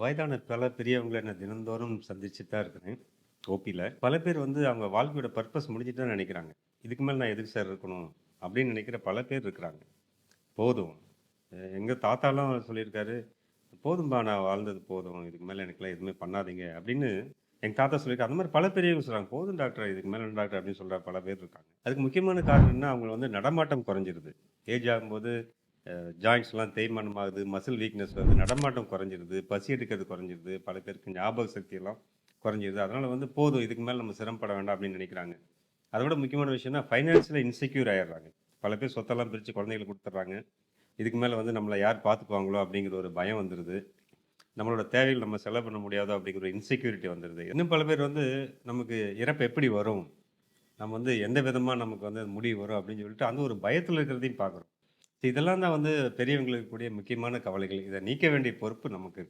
வயதான பல பெரியவங்களை நான் தினந்தோறும் சந்திச்சுட்டு தான் இருக்கிறேன் ஓபியில் பல பேர் வந்து அவங்க வாழ்க்கையோட பர்பஸ் முடிஞ்சிட்டு தான் நினைக்கிறாங்க. இதுக்கு மேலே நான் எதுக்கு சார் இருக்கணும்? அப்படின்னு நினைக்கிற பல பேர் இருக்கிறாங்க. போதும். எங்கள் தாத்தாலாம் சொல்லியிருக்காரு போதும்பா நான் வாழ்ந்தது போதும். இதுக்கு மேலே எனக்குலாம் எதுவுமே பண்ணாதீங்க. அப்படின்னு எங்கள் தாத்தா சொல்லியிருக்காரு. அந்த மாதிரி பல பெரியவங்க சொல்கிறாங்க போதும் டாக்டர் இதுக்கு மேலே டாக்டர்? அப்படின்னு சொல்கிற பல பேர் இருக்காங்க. அதுக்கு முக்கியமான காரணம் என்ன? அவங்க வந்து நடமாட்டம் குறைஞ்சிருது. ஏஜ் ஆகும்போது ஜாயின்ஸ்லாம் தேய்மானமாகுது மசில் வீக்னஸ் வருது நடமாட்டம் குறைஞ்சிருது பசி எடுக்கிறது குறைஞ்சிருது பல பேருக்கு ஞாபக சக்தியெல்லாம் குறைஞ்சிருது. அதனால் வந்து போதும் இதுக்கு மேலே நம்ம சிரமப்பட வேண்டாம் அப்படின்னு நினைக்கிறாங்க. அதை விட முக்கியமான விஷயம்னா ஃபைனான்ஷியலாக இன்செக்யூர் ஆயிடுறாங்க. பல பேர் சொத்தெல்லாம் பிரித்து குழந்தைகளுக்கு கொடுத்துட்றாங்க. இதுக்கு மேலே வந்து நம்மளை யார் பார்த்துக்குவாங்களோ அப்படிங்கிற ஒரு பயம் வந்துடுது நம்மளோட தேவைகள் நம்ம செலவு பண்ண முடியாதோ அப்படிங்கிற ஒரு இன்செக்யூரிட்டி வந்துடுது இன்னும் பல பேர் வந்து நமக்கு இறப்பு எப்படி வரும்? நம்ம வந்து எந்த விதமாக நமக்கு வந்து முடிவு வரும் அப்படின்னு சொல்லிட்டு அந்த ஒரு பயத்தில் இருக்கிறதையும் பார்க்குறோம். இதெல்லாம் தான் வந்து பெரியவங்களுக்கு கூடிய முக்கியமான கவலைகள். இதை நீக்க வேண்டிய பொறுப்பு நமக்கு இருக்கு.